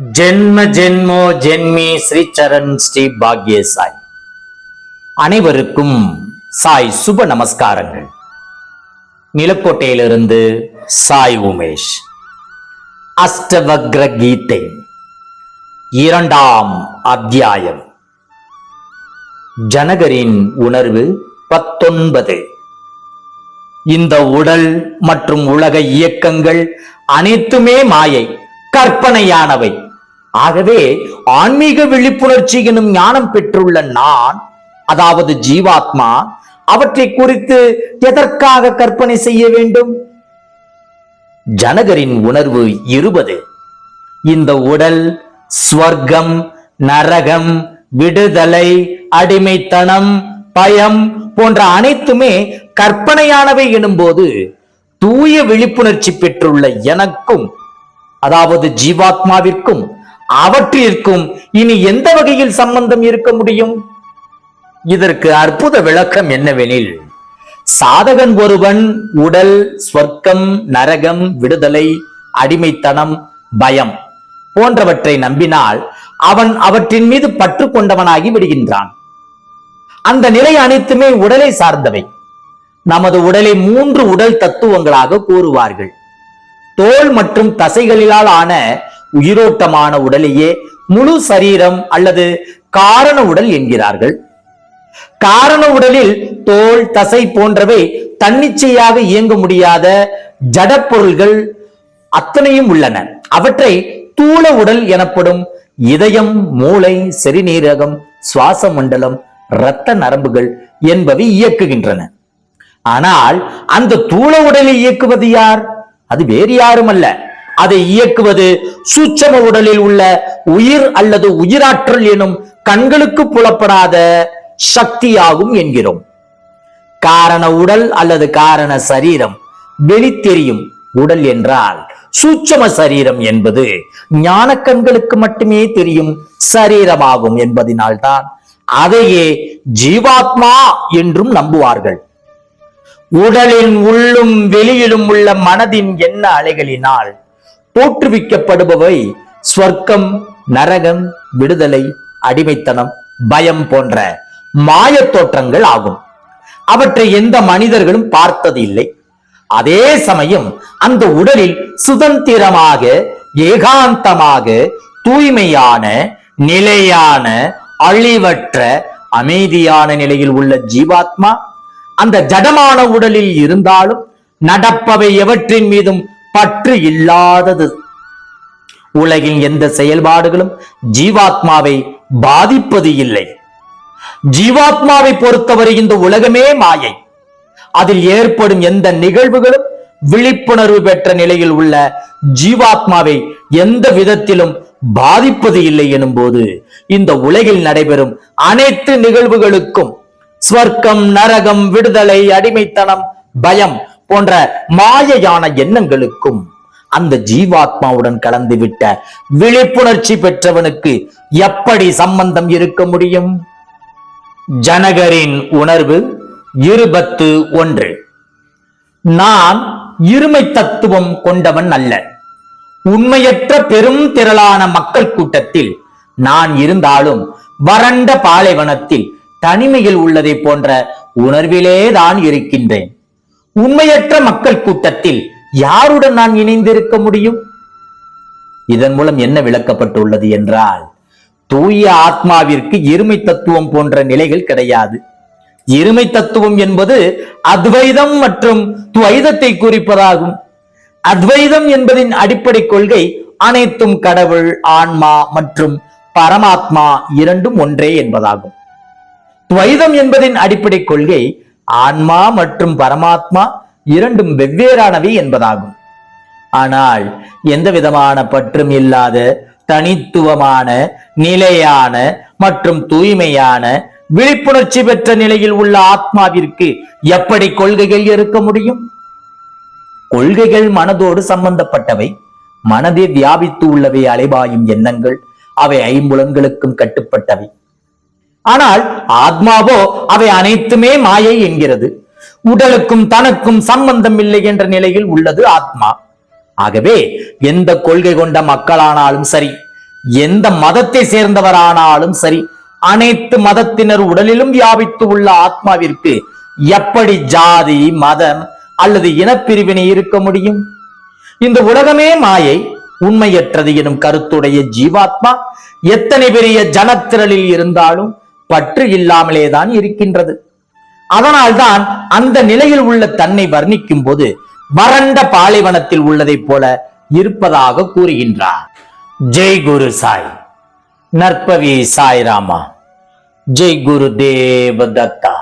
ஜென்ம ஜென்மோ ஜென்மி ஸ்ரீ சரண் ஸ்ரீ பாக்ய சாய் அனைவருக்கும் சாய் சுப நமஸ்காரங்கள். நிலக்கோட்டையிலிருந்து சாய் உமேஷ். அஷ்டவக்ர கீதை. இரண்டாம் அத்தியாயம். ஜனகரின் உணர்வு பத்தொன்பது. இந்த உடல் மற்றும் உலக இயக்கங்கள் அனைத்துமே மாயை கற்பனையானவை. ஆகவே ஆன்மீக விழிப்புணர்ச்சி எனும் ஞானம் பெற்றுள்ள நான் அதாவது ஜீவாத்மா அவற்றை குறித்து எதற்காக கற்பனை செய்ய வேண்டும்? ஜனகரின் உணர்வு இருபது. இந்த உடல் ஸ்வர்க்கம் நரகம் விடுதலை அடிமைத்தனம் பயம் போன்ற அனைத்துமே கற்பனையானவை எனும்போது தூய விழிப்புணர்ச்சி பெற்றுள்ள எனக்கும் அதாவது ஜீவாத்மாவிற்கும் அவற்றிற்கும் இனி எந்த வகையில் சம்பந்தம் இருக்க முடியும்? இதற்கு அற்புத விளக்கம் என்னவெனில் சாதகன் ஒருவன் உடல் ஸ்வர்க்கம் நரகம் விடுதலை அடிமைத்தனம் பயம் போன்றவற்றை நம்பினால் அவன் அவற்றின் மீது பற்று கொண்டவனாகி விடுகின்றான். அந்த நிலை அனைத்துமே உடலை சார்ந்தவை. நமது உடலை மூன்று உடல் தத்துவங்களாக கூறுவார்கள். தோல் மற்றும் தசைகளிலால் ஆன உயிரோட்டமான உடலையே முழு சரீரம் அல்லது காரண உடல் என்கிறார்கள். காரண உடலில் தோல் தசை போன்றவை தன்னிச்சையாக இயங்க முடியாத ஜடப்பொருள்கள் அத்தனையும் உள்ளன. அவற்றை தூள உடல் எனப்படும் இதயம் மூளை சிறுநீரகம் சுவாச மண்டலம் இரத்த நரம்புகள் என்பவை இயக்குகின்றன. ஆனால் அந்த தூள உடலை இயக்குவது யார்? அது வேறு யாரும் அல்ல அதை இயக்குவது சூட்சம உடலில் உள்ள உயிர் அல்லது உயிராற்றல் எனும் கண்களுக்கு புலப்படாத சக்தியாகும் என்கிறோம். காரண உடல் அல்லது காரண சரீரம் வெளித்தெரியும் உடல் என்றால் சூட்சம சரீரம் என்பது ஞான கண்களுக்கு மட்டுமே தெரியும் சரீரமாகும் என்பதினால்தான் அதையே ஜீவாத்மா என்றும் நம்புவார்கள். உடலின் உள்ளும் வெளியிலும் உள்ள மனதின் எண்ண அலைகளினால் தோற்றுவிக்கப்படுபவை ஸ்வர்க்கம் நரகம் விடுதலை அடிமைத்தனம் பயம் போன்ற மாயத் தோற்றங்கள் ஆகும். அவற்றை எந்த மனிதர்களும் பார்த்தது இல்லை. அதே சமயம் அந்த உடலில் சுதந்திரமாக ஏகாந்தமாக தூய்மையான நிலையான அழிவற்ற அமைதியான நிலையில் உள்ள ஜீவாத்மா அந்த ஜடமான உடலில் இருந்தாலும் நடப்பவை எவற்றின் மீதும் பற்று இல்லாதது. உலகின் எந்த செயல்பாடுகளும் ஜீவாத்மாவை பாதிப்பது இல்லை. ஜீவாத்மாவை பொறுத்தவரை இந்த உலகமே மாயை. அதில் ஏற்படும் எந்த நிகழ்வுகளும் விழிப்புணர்வு பெற்ற நிலையில் உள்ள ஜீவாத்மாவை எந்த விதத்திலும் பாதிப்பது இல்லை எனும் போது இந்த உலகில் நடைபெறும் அனைத்து நிகழ்வுகளுக்கும் ஸ்வர்க்கம் நரகம் விடுதலை அடிமைத்தனம் பயம் போன்ற மாயையான எண்ணங்களுக்கும் அந்த ஜீவாத்மாவுடன் கலந்துவிட்ட விழிப்புணர்ச்சி பெற்றவனுக்கு எப்படி சம்பந்தம் இருக்க முடியும்? ஜனகரின் உணர்வு இருபத்து ஒன்று. நான் இருமை தத்துவம் கொண்டவன் அல்ல. உண்மையற்ற பெரும் திரளான மக்கள் கூட்டத்தில் நான் இருந்தாலும் வறண்ட பாலைவனத்தில் தனிமையில் உள்ளதை போன்ற உணர்விலே தான் இருக்கின்றேன். உண்மையற்ற மக்கள் கூட்டத்தில் யாருடன் நான் இணைந்திருக்க முடியும்? இதன் மூலம் என்ன விளக்கப்பட்டுள்ளது என்றால் தூய ஆத்மாவிற்கு இருமை தத்துவம் போன்ற நிலைகள் கிடையாது. எருமை தத்துவம் என்பது அத்வைதம் மற்றும் துவைதத்தை குறிப்பதாகும். அத்வைதம் என்பதின் அடிப்படை கொள்கை அனைத்தும் கடவுள் ஆன்மா மற்றும் பரமாத்மா இரண்டும் ஒன்றே என்பதாகும். துவைதம் என்பதின் அடிப்படை கொள்கை ஆன்மா மற்றும் பரமாத்மா இரண்டும் வெவ்வேறானவை என்பதாகும். ஆனால் எந்த விதமான பற்றும் இல்லாத தனித்துவமான நிலையான மற்றும் தூய்மையான விழிப்புணர்ச்சி பெற்ற நிலையில் உள்ள ஆத்மாவிற்கு எப்படி கொள்கைகள் இருக்க முடியும்? கொள்கைகள் மனதோடு சம்பந்தப்பட்டவை. மனதே வியாபித்து உள்ளவை அலைபாயும் எண்ணங்கள். அவை ஐம்புலன்களுக்கும் கட்டுப்பட்டவை. ஆனால் ஆத்மாவோ அவை அனைத்துமே மாயை என்கிறது. உடலுக்கும் தனக்கும் சம்பந்தம் இல்லை என்ற நிலையில் உள்ளது ஆத்மா. ஆகவே எந்த கொள்கை கொண்ட மக்களானாலும் சரி எந்த மதத்தை சேர்ந்தவரானாலும் சரி அனைத்து மதத்தினர் உடலிலும் வியாபித்து உள்ள ஆத்மாவிற்கு எப்படி ஜாதி மதம் அல்லது இனப்பிரிவினை இருக்க முடியும்? இந்த உலகமே மாயை உண்மையற்றது எனும் கருத்துடைய ஜீவாத்மா எத்தனை பெரிய ஜனத்திரளில் இருந்தாலும் பற்று இல்லாமலேதான் இருக்கின்றது. அதனால்தான் அந்த நிலையில் உள்ள தன்னை வர்ணிக்கும் போது வறண்ட பாலைவனத்தில் உள்ளதைப் போல இருப்பதாக கூறுகின்றார். ஜெய் குரு சாய். நற்பவி சாய் ராமா. ஜெய் குரு தேவ தத்தா.